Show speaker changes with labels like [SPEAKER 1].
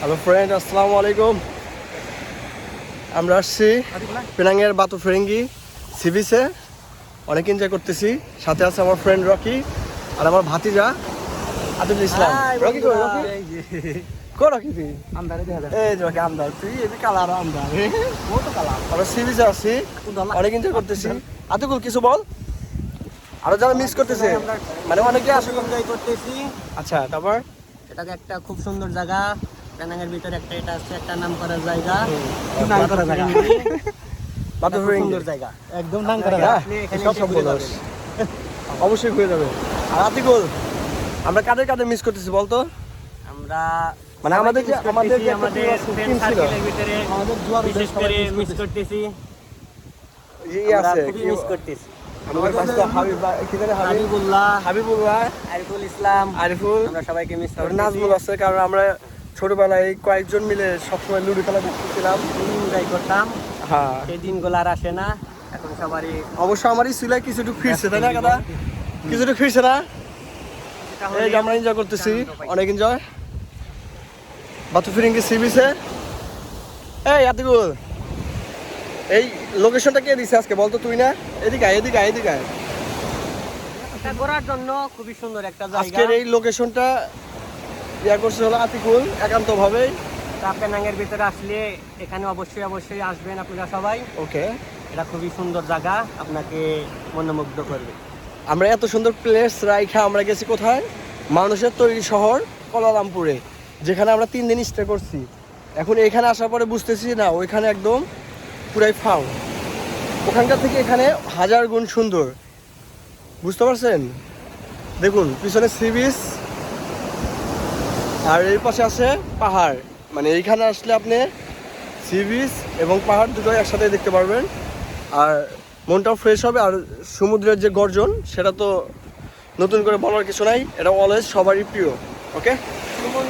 [SPEAKER 1] Hello friend আসসালামু আলাইকুম আমরা আসছি পেনাংয়ের বাতু ফেরেঙ্গি সিবিসে অনেক এনজয় করতেছি। সাথে আছে আমার ফ্রেন্ড রকি আর আমার ভাতিজা আদিল ইসলাম। রকি কই রকি কো রকি তুই? এই যে রকি আমদার তুই এদিকে কালার আমদার ও তো কালার। আমরা আছি। অনেক এনজয় করতেছি। আতিকুল কিছু বল? আরও যারা মিস করতেছে। মানে অনেকে আসে।
[SPEAKER 2] এনজয় করতেছি।
[SPEAKER 1] আচ্ছা তারপর?
[SPEAKER 2] এটা একটা খুব সুন্দর জায়গা। পেনাঙ্গের ভিতরে একটা এটা আছে একটা নাম করার জায়গা।
[SPEAKER 1] নাম করা জায়গা।
[SPEAKER 2] সুন্দর
[SPEAKER 1] একদম
[SPEAKER 2] নাম করা
[SPEAKER 1] জায়গা। সব সব
[SPEAKER 2] ঘুরে
[SPEAKER 1] বলো।
[SPEAKER 2] যাবেন।
[SPEAKER 1] অবশ্যই ঘুরে যাবে আর আতিকুল আমরা কাদের কাদের মিস করতেছি বলতো?
[SPEAKER 2] আমরা
[SPEAKER 1] মানে আমাদের যে-
[SPEAKER 2] সবাইকে
[SPEAKER 1] আমাদের যে
[SPEAKER 2] আমাদের
[SPEAKER 1] team
[SPEAKER 2] friend
[SPEAKER 1] ছিল।
[SPEAKER 2] circle এর ভিতরে
[SPEAKER 1] আমাদের জুয়ার
[SPEAKER 2] বিশেষ করে মিস করতেছি।
[SPEAKER 1] ই আছে
[SPEAKER 2] মিস করতেছি।
[SPEAKER 1] আমাদের পাশে হাবিব কি জানি
[SPEAKER 2] হাবিবুল্লাহ
[SPEAKER 1] হাবিবুল্লাহ।
[SPEAKER 2] আরিফুল ইসলাম
[SPEAKER 1] আরিফুল।
[SPEAKER 2] আমরা সবাইকে মিস করতেছি।
[SPEAKER 1] নাজমুল আছে কারণ আমরা ছোটবেলায় কয়েকজন মিলে সবসময় লুডো খেলা দেখতেছিলাম।
[SPEAKER 2] এনজয় করতাম।
[SPEAKER 1] হ্যাঁ।
[SPEAKER 2] সেই দিনগুলো আর আসে না এখন সবারই
[SPEAKER 1] অবশ্য আমারই সিলাই কিছুটুকু ফিরছে তাই না কথা কিছুটুকু ফিরছে। না? এই আমরা এনজয় করতেছি। অনেক এনজয় বাতু ফিরিঙ্গি সি বিচে এই আতিকুল এই লোকেশনটা কে দিছে আজকে বলতো তুই না? এদিকে আয় এদিকে আয় এদিকে আয়।
[SPEAKER 2] এটা ঘোরার জন্য খুবই সুন্দর একটা জায়গা।
[SPEAKER 1] আজকের এই লোকেশনটা ইয়া করছে হলো আতিকুল একান্তভাবেই
[SPEAKER 2] পেনাঙ্গের ভিতরে আসলে এখানে অবশ্যই অবশ্যই আসবেন আপনারা সবাই।
[SPEAKER 1] ওকে।
[SPEAKER 2] এটা খুবই সুন্দর জায়গা আপনাকে মনোমুগ্ধ করবে।
[SPEAKER 1] আমরা এত সুন্দর প্লেস রাইখা আমরা গেছি কোথায়? মানুষের তৈরি শহর কলালামপুরে যেখানে আমরা তিন দিন স্টে করছি। এখন এখানে আসার পরে বুঝতেছি না ওইখানে একদম পুরাই ফাউ ওখানকার থেকে এখানে হাজার গুণ সুন্দর। বুঝতে পারছেন? দেখুন পিছনে সি বিচ আর এর পাশে আছে পাহাড়। মানে এইখানে আসলে আপনি সি বিচ এবং পাহাড় দুটো একসাথে দেখতে পারবেন। আর মনটাও ফ্রেশ হবে, আর সমুদ্রের যে গর্জন, সেটা তো নতুন করে বলার কিছু নাই। এটা অলওয়েজ সবারই প্রিয় ওকে